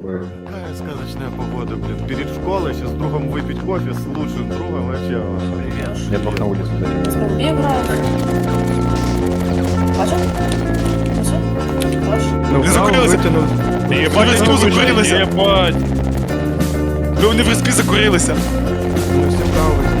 такое. Какая сказочная погода, блин. Перед школой сейчас с другом выпить кофе с лучшим другом вообще. Привет. Я только на грають. Бачиш? Бачиш? Бачиш? Ну, Не закурилися? Єбать. Ви вони в респі закурилися. Ну, все правы.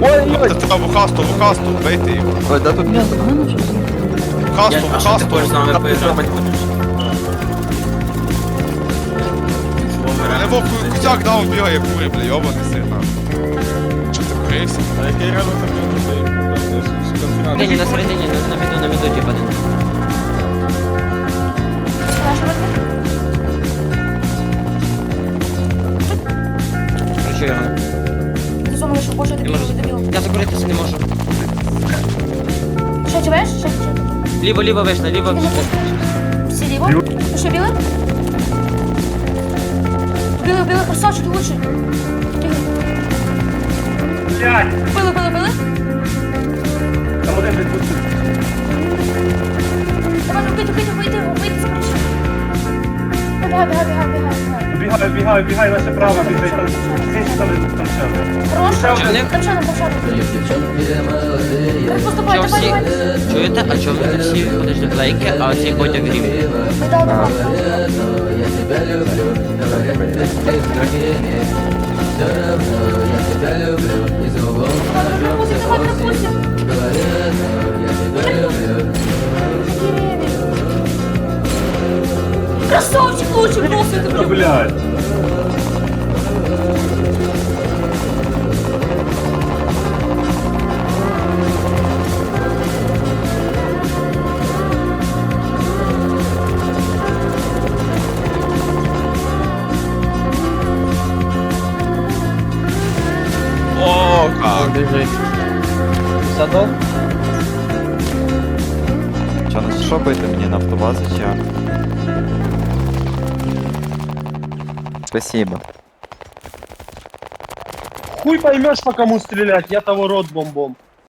Ой-ой-ой! Та вухасту, вухасту, бейте його. Ой, да тут Вухасту, ти вухасту. поіграти? Мене вовку кузяк дав бігає кури, бля, йобаний сина. Що ти курився? А який рядом там не? Ні, ні, на середині, на, на міду, на міду, типа, один. Знаєш, що його. ти боже, Не можу. Що, ти бачиш? Що, що? Ліво, ліво вийшли, ліво. Всі ліво? Ну що, білий? Білий, білий, красавчик, ти лучший. Били, били, били. Там один десь Давай, вбити, вбити, вбити, вбити, закричи. Бігай, бігай, бігай, бігай, бігай. Бігай, бігай, бігай, наше право, бігай, там, здесь там, там ще. Хорош, Чорний. там ще, там ще. Девчонки молодые Поступай, Чо давай, всі, давай. чуєте, а чому ви всі подожди, лайки, а оцей Бодя в рівні? Красавчик, босс, я тебя люблю. Блядь. О, как. біжить. Садок? Що, ну що бити мені на автобазу чи? Спасибо. Хуй поймешь, по кому стрелять, я того рот бомбом.